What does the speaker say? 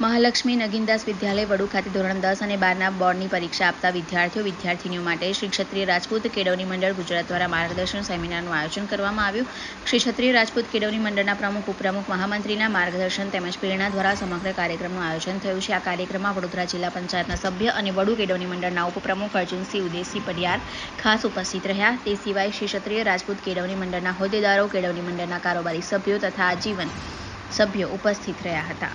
મહાલક્ષ્મી નગીનદાસ વિદ્યાલય વડુ ખાતે ધોરણ દસ અને બારના બોર્ડની પરીક્ષા આપતા વિદ્યાર્થીઓ વિદ્યાર્થીનીઓ માટે શ્રી ક્ષત્રિય રાજપૂત કેળવણી મંડળ ગુજરાત દ્વારા માર્ગદર્શન સેમિનારનું આયોજન કરવામાં આવ્યું. શ્રી ક્ષત્રિય રાજપૂત કેળવણી મંડળના પ્રમુખ, ઉપપ્રમુખ, મહામંત્રીના માર્ગદર્શન તેમજ પ્રેરણા દ્વારા સમગ્ર કાર્યક્રમનું આયોજન થયું છે. આ કાર્યક્રમમાં વડોદરા જિલ્લા પંચાયતના સભ્ય અને વડુ કેળવણી મંડળના ઉપપ્રમુખ અર્જુનસિંહ ઉદયસિંહ પડિયાર ખાસ ઉપસ્થિત રહ્યા. તે સિવાય શ્રી ક્ષત્રિય રાજપૂત કેળવણી મંડળના હોદ્દેદારો, કેળવણી મંડળના કારોબારી સભ્યો તથા આજીવન સભ્યો ઉપસ્થિત રહ્યા હતા.